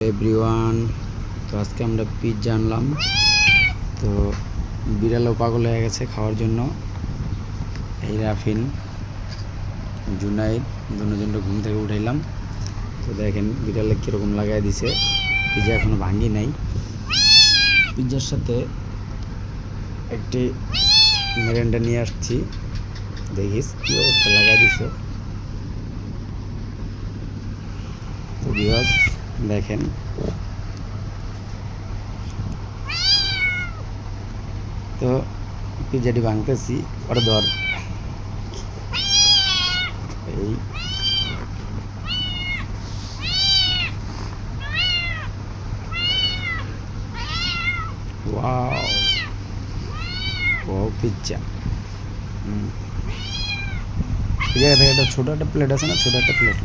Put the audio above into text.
Everyone, তো আজকে আমরা পিৎজা আনলাম। তো বিড়ালও পাগল হয়ে গেছে খাওয়ার জন্য। এই রাফিন, জুনাইদ দুজনটা ঘুম থেকে উঠাইলাম। তো দেখেন বিড়ালে কীরকম লাগাই দিছে। পিৎজা এখনও ভাঙ্গি নাই। পিৎজার সাথে একটি মেরেন্ডা নিয়ে আসছি। দেখিস কী অবস্থা, লাগাই দিছে। দেখেন। তো পিজাটি ভাঙতেছি, ওটা ধর। এই। ও পিজ্জা। হুম। এই একটা ছোটো একটা প্লেট আছে না? ছোটো একটা প্লেট